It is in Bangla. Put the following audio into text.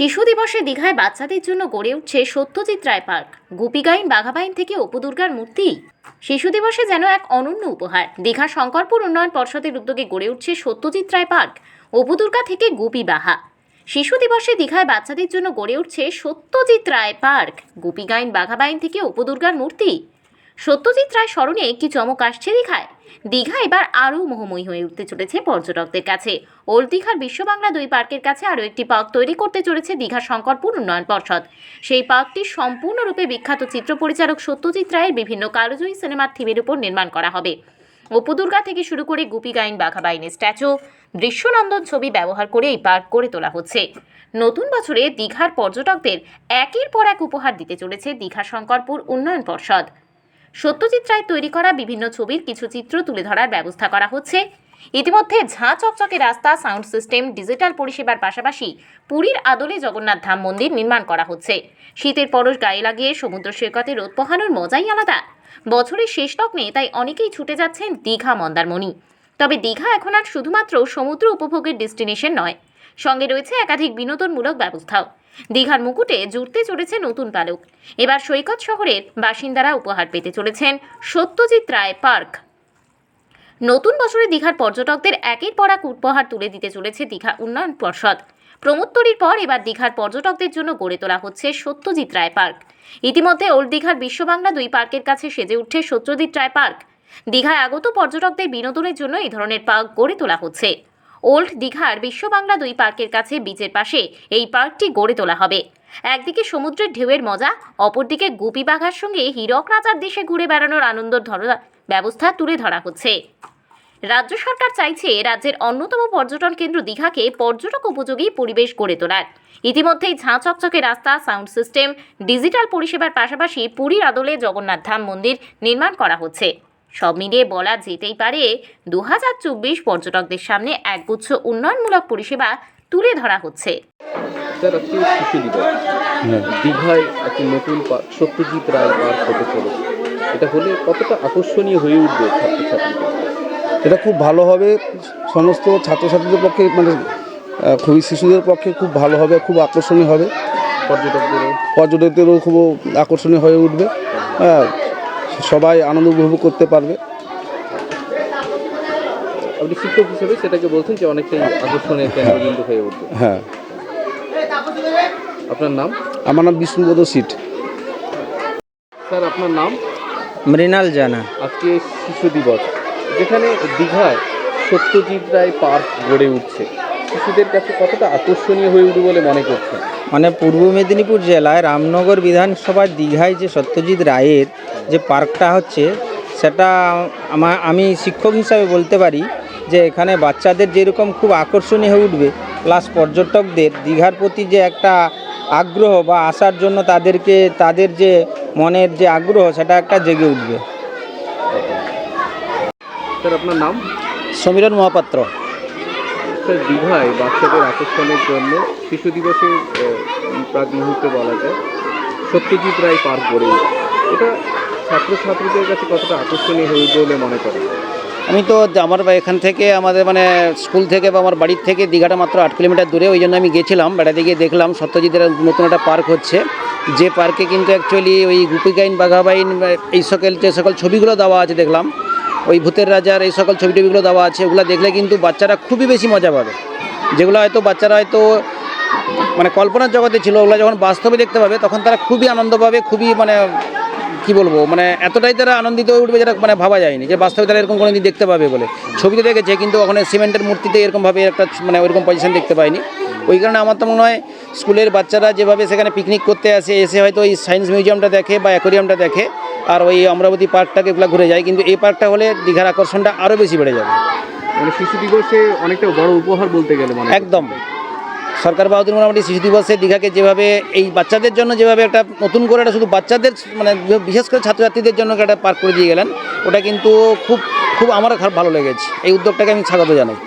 শিশু দিবসে দীঘায় বাচ্চাদের জন্য গড়ে উঠছে সত্যজিৎ রায় পার্ক। গুপিগাইন বাঘাবাইন থেকে অপুদুর্গার মূর্তি। শিশু দিবসে যেন এক অনন্য উপহার। দীঘা শঙ্করপুর উন্নয়ন পর্ষদের উদ্যোগে গড়ে উঠছে সত্যজিৎ রায় পার্ক, অপুদুর্গা থেকে গুপি বাহা। শিশু দিবসে দীঘায় বাচ্চাদের জন্য গড়ে উঠছে সত্যজিৎ রায় পার্ক। গুপিগাইন বাঘাবাইন থেকে অপুদুর্গার মূর্তি। সত্যজিৎ রায় স্মরণে কি চমক আসছে দীঘায়। দীঘা এবার আরও মোহময়ী হয়ে উঠতে চলেছে পর্যটকদের কাছে। ওল্ড দীঘার বিশ্ববাংলা দুই পার্কের কাছে আরও একটি পার্ক তৈরি করতে চলেছে দীঘা শঙ্করপুর উন্নয়ন পর্ষদ। সেই পার্কটি সম্পূর্ণরূপে বিখ্যাত চিত্র পরিচালক সত্যজিৎ রায়ের বিভিন্ন কালজয়ী সিনেমার থিমের উপর নির্মাণ করা হবে। অপুদুর্গা থেকে শুরু করে গুপি গাইন বাঘাবাইনের স্ট্যাচু, দৃশ্যনন্দন ছবি ব্যবহার করে এই পার্ক গড়ে তোলা হচ্ছে। নতুন বছরে দীঘার পর্যটকদের একের পর এক উপহার দিতে চলেছে দীঘা শঙ্করপুর উন্নয়ন পর্ষদ। সত্যজিৎ রায় তৈরি করা বিভিন্ন ছবির কিছু চিত্র তুলে ধরার ব্যবস্থা করা হচ্ছে। ইতিমধ্যে ঝাঁ চকচকে রাস্তা, সাউন্ড সিস্টেম, ডিজিটাল পরিষেবার পাশাপাশি পুরীর আদলে জগন্নাথ ধাম মন্দির নির্মাণ করা হচ্ছে। শীতের পরশ গায়ে লাগিয়ে সমুদ্র সৈকতে রোদ পোহানোর মজাই আলাদা। বছরের শেষ লগ্নে তাই অনেকেই ছুটে যাচ্ছেন দীঘা মন্দারমণি। তবে দীঘা এখন আর শুধুমাত্র সমুদ্র উপভোগের ডেস্টিনেশন নয়, সঙ্গে রয়েছে একাধিক বিনোদনমূলক ব্যবস্থাও। দীঘার মুকুটে জুড়তে চলেছে নতুন পালক এবার সৈকত শহরের বাসিন্দারা উপহার পেতে চলেছেন সত্যজিৎ রায় পার্ক। নতুন বছরে দীঘার পর্যটকদের একের পর এক উপহার তুলে দিতে চলেছে দীঘা উন্নয়ন পর্ষদ। প্রমোত্তরীর পর এবার দীঘার পর্যটকদের জন্য গড়ে তোলা হচ্ছে সত্যজিৎ রায় পার্ক। ইতিমধ্যে ওল্ড দীঘার বিশ্ববাংলা দুই পার্কের কাছে সেজে উঠছে সত্যজিৎ রায় পার্ক। দীঘায় আগত পর্যটকদের বিনোদনের জন্য এই ধরনের পার্ক গড়ে তোলা হচ্ছে। ওল্ড দীঘার বিশ্ববাংলা দুই পার্কের কাছে বিচের পাশে এই পার্কটি গড়ে তোলা হবে। একদিকে সমুদ্রের ঢেউয়ের মজা, অপরদিকে গুপি বাঘার সঙ্গে হীরক রাজার দেশে ঘুরে বেড়ানোর আনন্দ ব্যবস্থা তুলে ধরা হচ্ছে। রাজ্য সরকার চাইছে রাজ্যের অন্যতম পর্যটন কেন্দ্র দীঘাকে পর্যটক উপযোগী পরিবেশ গড়ে তোলার। ইতিমধ্যেই ঝাঁ চকচকে রাস্তা, সাউন্ড সিস্টেম, ডিজিটাল পরিষেবার পাশাপাশি পুরীর আদলে জগন্নাথ ধাম মন্দির নির্মাণ করা হচ্ছে। সব মিলিয়ে বলা যেতেই পারে দু হাজার চব্বিশ পর্যটকদের সামনে একগুচ্ছ উন্নয়নমূলক পরিষেবা তুলে ধরা হচ্ছে। দীঘায় একটি নতুন পার্ক সত্যজিৎ রায় পার্ক হতে চলেছে। এটা হলে কতটা আকর্ষণীয় হয়ে উঠবে ছাত্রছাত্রীদের? এটা খুব ভালো হবে। সমস্ত ছাত্রছাত্রীদের পক্ষে মানে খুবই শিশুদের পক্ষে খুব ভালো হবে খুব আকর্ষণীয় হবে। পর্যটকদেরও? পর্যটকদেরও খুব আকর্ষণীয় হয়ে উঠবে। হ্যাঁ সবাই আনন্দ উপভোগ করতে পারবে। আপনি শিক্ষক হিসেবে সেটাকে বলছেন যে অনেকটাই আকর্ষণের কেন্দ্রবিন্দু হয়ে উঠবে। হ্যাঁ। আপনার নাম? আমার নাম বিষ্ণুবোধ সিট। স্যার আপনার নাম? মৃণাল জানা। আজকে শিশু দিবস। যেখানে দীঘায় সত্যজিৎ রায় পার্ক গড়ে উঠছে। শিশুদের কাছে কতটা আকর্ষণীয় হয়ে উঠবে বলে মনে করছেন? মানে পূর্ব মেদিনীপুর জেলায় রামনগর বিধানসভার দীঘায় যে সত্যজিৎ রায়ের যে পার্কটা হচ্ছে সেটা আমা আমি শিক্ষক হিসাবে বলতে পারি যে এখানে বাচ্চাদের যেরকম খুব আকর্ষণীয় হয়ে উঠবে প্লাস পর্যটকদের দীঘার প্রতি যে একটা আগ্রহ বা আসার জন্য তাদেরকে তাদের যে মনের যে আগ্রহ সেটা একটা জেগে উঠবে। স্যার আপনার নাম? সমীরণ মহাপাত্র। স্যার দীঘায় বাচ্চাদের আকর্ষণের জন্য শিশু দিবসের প্রাক মুহূর্তে বলা যায়, সত্যজিৎ রায় পার্ক গড়ে এটা ছাত্রছাত্রীদের কাছে কতটা আকর্ষণীয় হয়ে বলে মনে করেন? আমি তো আমার এখান থেকে আমাদের মানে স্কুল থেকে বা আমার বাড়ির থেকে দীঘাটা মাত্র আট কিলোমিটার দূরে, ওই জন্য আমি গেছিলাম, বেড়াতে গিয়ে দেখলাম সত্যজিতের নতুন একটা পার্ক হচ্ছে। যে পার্কে কিন্তু অ্যাকচুয়ালি ওই গুপিগাইন বাঘাবাইন এই সকল যে সকল ছবিগুলো দেওয়া আছে দেখলাম। ওই ভূতের রাজার এই সকল ছবি টবিগুলো দেওয়া আছে, ওগুলো দেখলে কিন্তু বাচ্চারা খুবই বেশি মজা পাবে। যেগুলো হয়তো বাচ্চারা হয়তো মানে কল্পনার জগতে ছিল, ওগুলো যখন বাস্তবে দেখতে পাবে, তখন তারা খুবই আনন্দ পাবে, খুবই মানে কি বলব মানে এতটাই তারা আনন্দিত হয়ে উঠবে যেটা মানে ভাবা যায়নি, যে বাস্তবে তারা এরকম কোনো দিন দেখতে পাবে বলে। ছবিতে দেখেছে, কিন্তু ওখানে সিমেন্টের মূর্তিতে এরকমভাবে একটা মানে ওইরকম পজিশন দেখতে পায়নি। ওই কারণে আমার তো মনে হয়, স্কুলের বাচ্চারা যেভাবে সেখানে পিকনিক করতে আসে, এসে হয়তো ওই সায়েন্স মিউজিয়ামটা দেখে বা অ্যাকোরিয়ামটা দেখে আর ওই অমরাবতী পার্কটাকে এগুলো ঘুরে যায় কিন্তু এই পার্কটা হলে দীঘার আকর্ষণটা আরও বেশি বেড়ে যাবে। মানে শিশু দিবসে অনেকটা বড় উপহার বলতে গেলে মানে একদম। সরকার বাহাদুর মোটামুটি শিশু দিবসে দীঘাকে যেভাবে এই বাচ্চাদের জন্য যেভাবে একটা নতুন করে একটা শুধু বাচ্চাদের মানে বিশেষ করে ছাত্রছাত্রীদের জন্য একটা পার্ক করে দিয়ে গেলেন ওটা কিন্তু খুব খুব আমার ভালো লেগেছে। এই উদ্যোগটাকে আমি স্বাগত জানাই।